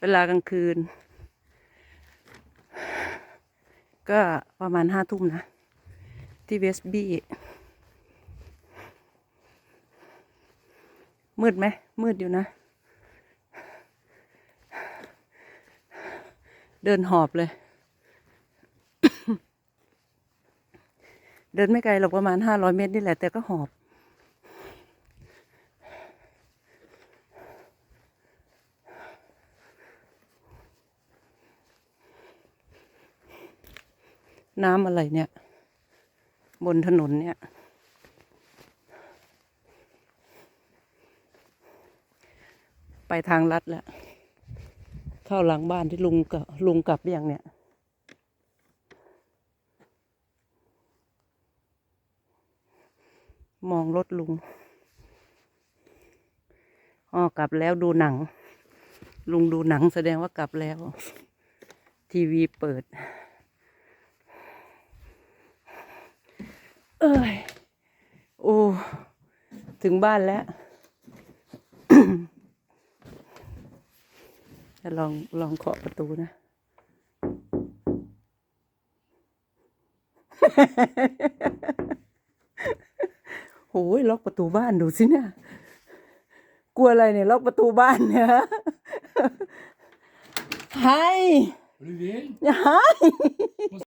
เวลากลางคืน ก็ประมาณห้าทุ่มนะ ที่เวสบี้มืดไหม มืดอยู่นะ เดินหอบเลย เดินไม่ไกลหรอกประมาณห้าร้อยเมตรนี่แหละ แต่ก็หอบ น้ำอะไรเนี่ย บนถนนเนี่ยไปทางลัดแล้ว เข้าหลังบ้านที่ลุงกับลุงกลับอย่างเนี่ย มองรถลุงอ๋อกลับแล้วดูหนัง ลุงดูหนังแสดงว่ากลับแล้ว ทีวีเปิด อ้ย โอ้ ถึงบ้านแล้ว จะลองลองเคาะประตูนะ โอ้ยล็อกประตูบ้านดูสิเนี่ย กลัวอะไรเนี่ยล็อกประตูบ้านเนี่ยไฮ Vad du vill? ไฮ